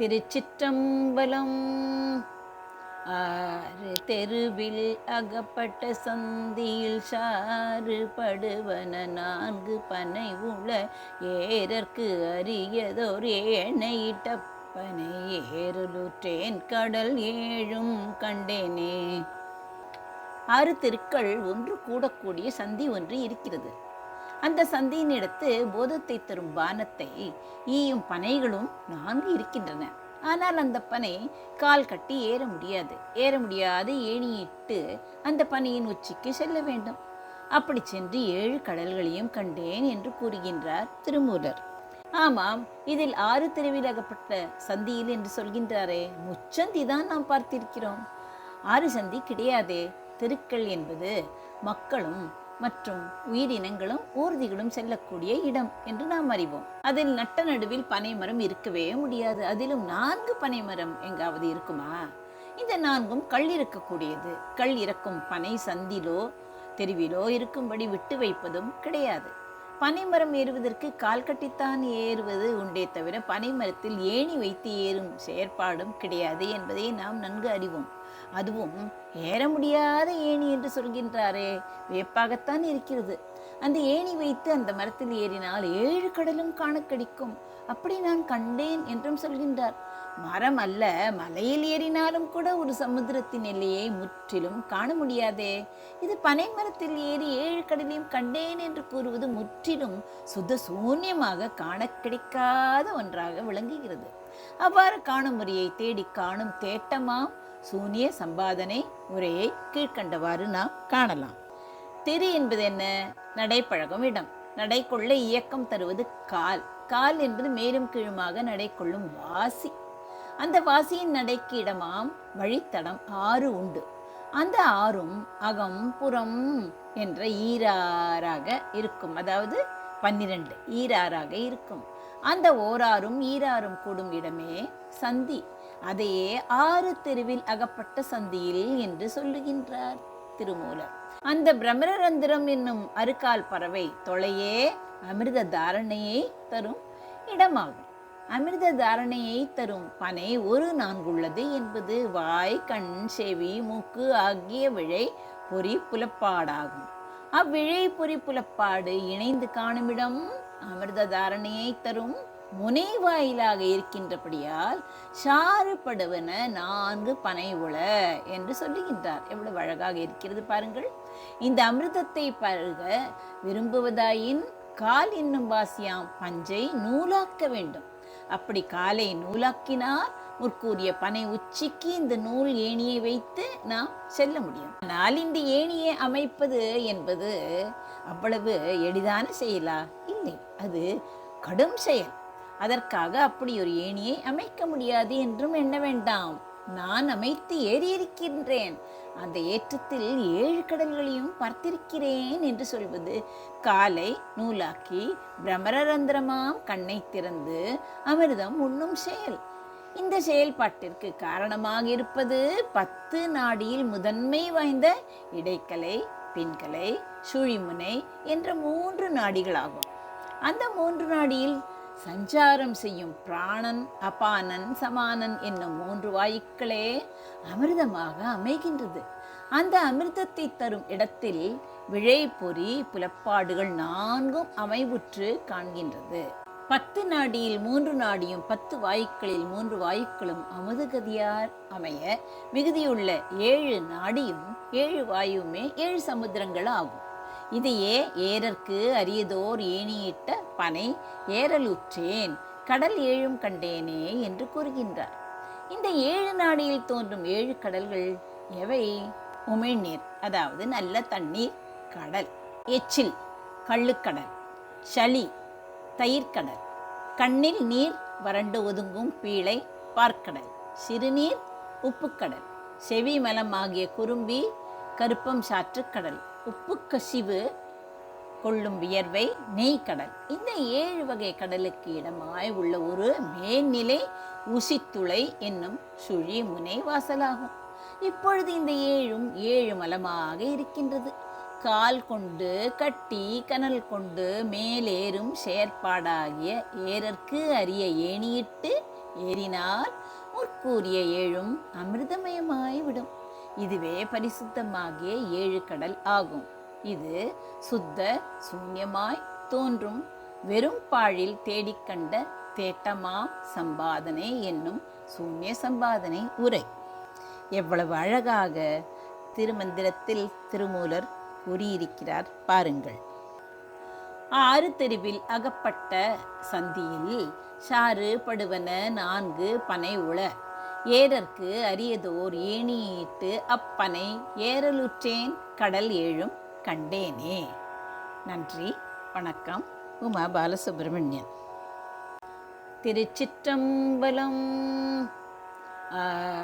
திருச்சிற்றம்பலம். ஆறு தெருவில் அகப்பட்ட சந்தியில் சாறு படுவன நான்கு பனை உள ஏறற்கு அரியதோர் ஏனையிட்டப்பனை ஏறலுற்றேன் கடல் ஏழும் கண்டேனே. ஆறு தெருக்கள் ஒன்று கூடக்கூடிய சந்தி ஒன்று இருக்கிறது. அந்த சந்தியினிடத்து போதத்தை தரும் பானத்தை ஈயும் பனைகளும் நான்கு இருக்கின்றன. ஆனால் அந்த பனை கால் கட்டி ஏற முடியாது. ஏற முடியாது ஏணியிட்டு அந்த பனையின் உச்சிக்கு செல்ல வேண்டும். அப்படி சென்று ஏழு கடல்களையும் கண்டேன் என்று கூறுகின்றார் திருமூலர். ஆமாம் இதில் ஆறு திருவிலகப்பட்ட சந்தியில் என்று சொல்கின்றாரே. முச்சந்தி தான் நாம் பார்த்திருக்கிறோம். ஆறு சந்தி கிடையாதே. தெருக்கள் என்பது மக்களும் மற்றும் உயிரினங்களும் ஊர்திகளும் செல்லக்கூடிய இடம் என்று நாம் அறிவோம். அதில் நட்ட நடுவில் பனைமரம் இருக்கவே முடியாது. அதிலும் நான்கு பனைமரம் எங்காவது இருக்குமா? இந்த நான்கும் கல் இருக்கக்கூடியது. கல் இறக்கும் பனை சந்திலோ தெருவிலோ இருக்கும்படி விட்டு வைப்பதும் கிடையாது. பனைமரம் ஏறுவதற்கு கால் கட்டித்தான் ஏறுவது உண்டே தவிர பனைமரத்தில் ஏணி வைத்து ஏறும் செயற்பாடும் கிடையாது என்பதை நாம் நன்கு அறிவோம். அதுவும் ஏற முடியாத ஏணி என்று சொல்கின்றாரே. வியப்பாகத்தான் இருக்கிறது. அந்த ஏணி வைத்து அந்த மரத்தில் ஏறினால் ஏழு கடலும் காண கிடைக்கும் அப்படி நான் கண்டேன் என்றும் சொல்கின்றார். மரம் அல்ல மலையில் ஏறினாலும் கூட ஒரு சமுத்திரத்தின் எல்லையை முற்றிலும் காண முடியாதே. இது பனை மரத்தில் ஏறி ஏழு கடலையும் கண்டேன் என்று கூறுவது முற்றிலும் சுத்த சூன்யமாக காண கிடைக்காத ஒன்றாக விளங்குகிறது. அவ்வாறு காணும் முறையை தேடி காணும் தேட்டமாம். சூனிய சம்பாதனை முறையை கீழ்கண்டவாறு நாம் காணலாம். திரு என்பது என்ன? நடைப்பழகும் இடம். நடைக்கொள்ள இயக்கம் தருவது கால். கால் என்பது மேலும் கீழுமாக நடைக்கொள்ளும் வாசி. அந்த வாசியின் நடைக்கு இடமாம் வழித்தடம் ஆறு உண்டு. அந்த ஆறும் அகம் புறம் என்ற ஈராறாக இருக்கும். அதாவது பன்னிரண்டு ஈராறாக இருக்கும். அந்த ஓராறும் ஈராறும் கூடும் இடமே சந்தி. அதையே ஆறு தெருவில் அகப்பட்ட சந்தியில் என்று சொல்லுகின்றார். திருமூலர். அந்த பிரமரந்திரம் என்னும் அருக்கால் பறவை தொலையே அமிர்த தாரணையை தரும் இடமாகும். அமிர்த தாரணையை தரும் பனை ஒரு நான்குள்ளது என்பது வாய் கண் செவி மூக்கு ஆகிய விழை பொறி புலப்பாடாகும் அவ்விழை பொறி புலப்பாடு இணைந்து காணுமிடம் அமிர்த தாரணையை தரும் முனை வாயிலாக இருக்கின்றபடியால் சாறுபடுவன நான்கு பனை உள என்று சொல்லுகின்றார். எவ்வளவு அழகாக இருக்கிறது பாருங்கள். இந்த அமிர்தத்தை பருக விரும்புவதாயின் கால் என்னும் வாசியாம் பஞ்சை நூலாக்க வேண்டும். அப்படி காலை நூலாக்கினால் முற்கூறிய பனை உச்சிக்கு இந்த நூல் ஏணியை வைத்து நாம் செல்ல முடியும். ஆனால் இந்த ஏணியை அமைப்பது என்பது அவ்வளவு எளிதான செயலா? இல்லை. அது கடும் செயல். அதற்காக அப்படி ஒரு ஏணியை அமைக்க முடியாது என்றும் எண்ண வேண்டாம். நான் அமைத்து ஏறியிருக்கின்றேன். அந்த ஏற்றத்தில் ஏழு கடல்களையும் பார்த்திருக்கிறேன் என்று சொல்வது காலை நூலாக்கி பிரமரரந்திரமாம் கண்ணை திறந்து அமிர்தம் உண்ணும் செயல். இந்த செயல்பாட்டிற்கு காரணமாக இருப்பது பத்து நாடியில் முதன்மை வாய்ந்த இடைக்கலை பின்கலை சுழிமுனை என்ற மூன்று நாடிகளாகும். அந்த மூன்று நாடியில் சஞ்சாரம் செய்யும் பிராணன் அபானன் சமானன் என்னும் மூன்று வாயுக்களே அமிர்தமாக அமைகின்றது. அந்த அமிர்தத்தை தரும் இடத்தில் விழை பொறி புலப்பாடுகள் நான்கும் அமைவுற்று காண்கின்றது. பத்து நாடியில் மூன்று நாடியும் பத்து வாயுக்களில் மூன்று வாயுக்களும் அமுதகதியார் அமைய மிகுதியுள்ள ஏழு நாடியும் ஏழு வாயுமே ஏழு சமுத்திரங்கள் ஆகும் இதையே ஏறற்கு அரியதோர் ஏணியிட்ட பனை ஏறலுற்றேன் கடல் ஏழும் கண்டேனே என்று கூறுகின்றார். இந்த ஏழு நாடியில் தோன்றும் ஏழு கடல்கள் எவை? உமிழ்நீர் அதாவது நல்ல தண்ணீர் கடல். எச்சில் கள்ளுக்கடல். சளி தயிர்கடல் கண்ணில் நீர் வறண்டு ஒதுங்கும் பீளை பார்க்கடல். சிறுநீர் உப்புக்கடல். செவி மலம் ஆகிய குறும்பி கருப்பம் சாற்றுக்கடல். உப்பு கசிவு கொள்ளும் வியர்வை நெய்க்கடல் இந்த ஏழு வகை கடலுக்கு இடமாய் உள்ள ஒரு மேல்நிலை ஊசித்துளை என்னும் சுழி முனை வாசலாகும். இப்பொழுது இந்த ஏழும் ஏழு மலமாக இருக்கின்றது. கால் கொண்டு கட்டி கனல் கொண்டு மேலேறும் செயற்பாடாகிய ஏறற்கு அரிய ஏணியிட்டு ஏறினால் முற்கூறிய ஏழும் அமிர்தமயமாய் இதுவே பரிசுத்தமாகிய ஏழு கடல் ஆகும். இது சுத்த சூன்யமாய் தோன்றும். வெறும் பாழில் தேடிக்கண்ட தேட்டமா சம்பாதனை என்னும் சூன்ய சம்பாதனை உரை. எவ்வளவு அழகாக திருமந்திரத்தில் திருமூலர் கூறியிருக்கிறார் பாருங்கள். ஆறு தெருவில் அகப்பட்ட சந்தியில் சாறு படுவன நான்கு பனை உள. ஏரர்க்கு அரியதோர் ஏணியிட்டு அப்பனை ஏறலுற்றேன் கடல் ஏழும் கண்டேனே. நன்றி வணக்கம். உமா பாலசுப்ரமணியன். திருச்சிற்றம்பலம்